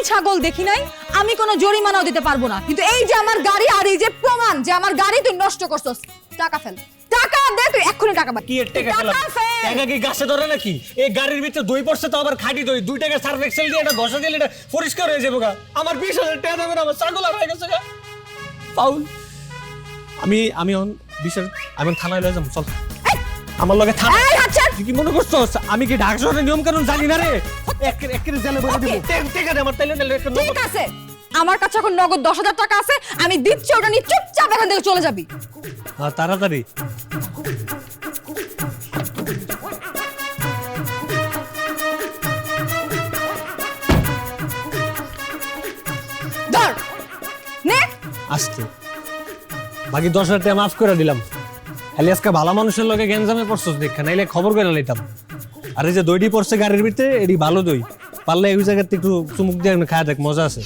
আমি ছাগল দেখি নাই আমি কোনো জরিমানাও দিতে পারব না। কিন্তু এই যে আমার গাড়ি আর এই যে প্রমাণ যে আমার গাড়ি তুই নষ্ট করছস টাকা ফেল। টাকা দে তুই এক্ষুনি টাকা বাকি এর টাকা ফেল। টাকা কি গাছে ধরে নাকি? এই গাড়ির ভিতরে দই পড়ছে তো আবার খাটি দই দুই টাকা সার্ফ এক্সেল দিয়ে এটা ঘষা দিলে এটা পরিষ্কার হয়ে যাবে গা। আমার বিশ হাজার টাকা দেবে আমার ছাগল আর হয়ে গেছে গা। পাউল আমি আমি এখন বিশেষ আমি থানায় লয়ে যাব চল। আমার লগে থানা এই হাত ছাড়। তুই কি মনে করছস? আমি কি ঢাকা শহরের নিয়ম কানুন জানি না রে? এক এক জেলে বলে দিব. টাকা দে আমার তাইলে একটা ঠিক আছে। আমার কাছে এখন নগদ দশ হাজার টাকা আছে। আমি দিচ্ছি ওটা নিয়ে চুপচাপ এখান থেকে চলে যাবি। হ্যাঁ তাড়াতাড়ি। ধর। নে। আসতে বাকি দশ হাজার টাকা মাফ করে দিলাম। খালি আজকে ভালো মানুষের লগে গেঞ্জামে পড়ছস দেখা, নাইলে খবর করে লাইতাম। আর এই যে দইটি পড়ছে গাড়ির ভিতরে, এটি ভালো দই। পারলে ওই জায়গাতে একটু চুমুক দিয়ে খায় দেখ, মজা আছে।